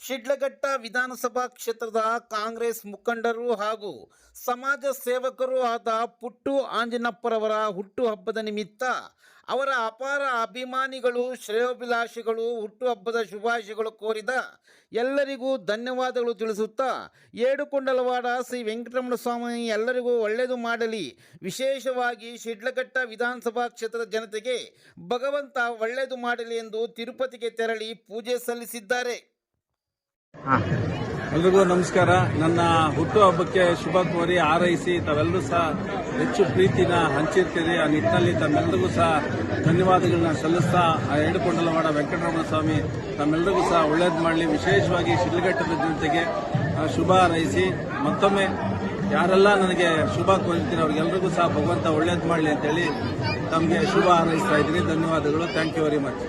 ಶಿಡ್ಲಘಟ್ಟ ವಿಧಾನಸಭಾ ಕ್ಷೇತ್ರದ ಕಾಂಗ್ರೆಸ್ ಮುಖಂಡರು ಹಾಗೂ ಸಮಾಜ ಸೇವಕರು ಆದ ಪುಟ್ಟು ಆಂಜನಪ್ಪರವರ ಹುಟ್ಟುಹಬ್ಬದ ನಿಮಿತ್ತ ಅವರ ಅಪಾರ ಅಭಿಮಾನಿಗಳು, ಶ್ರೇಯೋಭಿಲಾಷಿಗಳು, ಹುಟ್ಟುಹಬ್ಬದ ಶುಭಾಶಯಗಳು ಕೋರಿದ ಎಲ್ಲರಿಗೂ ಧನ್ಯವಾದಗಳು ತಿಳಿಸುತ್ತಾ ಏಡುಕೊಂಡಲವಾಡ ಶ್ರೀ ವೆಂಕಟರಮಣ ಸ್ವಾಮಿ ಎಲ್ಲರಿಗೂ ಒಳ್ಳೆಯದು ಮಾಡಲಿ. ವಿಶೇಷವಾಗಿ ಶಿಡ್ಲಘಟ್ಟ ವಿಧಾನಸಭಾ ಕ್ಷೇತ್ರದ ಜನತೆಗೆ ಭಗವಂತ ಒಳ್ಳೆಯದು ಮಾಡಲಿ ಎಂದು ತಿರುಪತಿಗೆ ತೆರಳಿ ಪೂಜೆ ಸಲ್ಲಿಸಿದ್ದಾರೆ. ಎಲ್ರಿಗೂ ನಮಸ್ಕಾರ. ನನ್ನ ಹುಟ್ಟು ಹಬ್ಬಕ್ಕೆ ಶುಭ ಕೋರಿ ಹಾರೈಸಿ ತಾವೆಲ್ಲರೂ ಸಹ ಹೆಚ್ಚು ಪ್ರೀತಿನ ಹಂಚಿರ್ತೀರಿ ಆ ನಿಟ್ಟಿನಲ್ಲಿ ತಮ್ಮೆಲ್ಲರಿಗೂ ಸಹ ಧನ್ಯವಾದಗಳನ್ನ ಸಲ್ಲಿಸ್ತಾ ಆ ಏಡುಕೊಂಡಲವಾಡ ವೆಂಕಟರಮಣ ಸ್ವಾಮಿ ತಮ್ಮೆಲ್ಲರಿಗೂ ಸಹ ಒಳ್ಳೇದು ಮಾಡಲಿ. ವಿಶೇಷವಾಗಿ ಶಿಡ್ಲಘಟ್ಟದ ಜನತೆಗೆ ಶುಭ ಹಾರೈಸಿ. ಮತ್ತೊಮ್ಮೆ ಯಾರೆಲ್ಲ ನನಗೆ ಶುಭ ಕೋರಿರ್ತೀರಿ ಅವ್ರಿಗೆಲ್ರಿಗೂ ಸಹ ಭಗವಂತ ಒಳ್ಳೇದು ಮಾಡಲಿ ಅಂತೇಳಿ ತಮಗೆ ಶುಭ ಹಾರೈಸ್ತಾ ಇದ್ದೀನಿ. ಧನ್ಯವಾದಗಳು. Thank you very much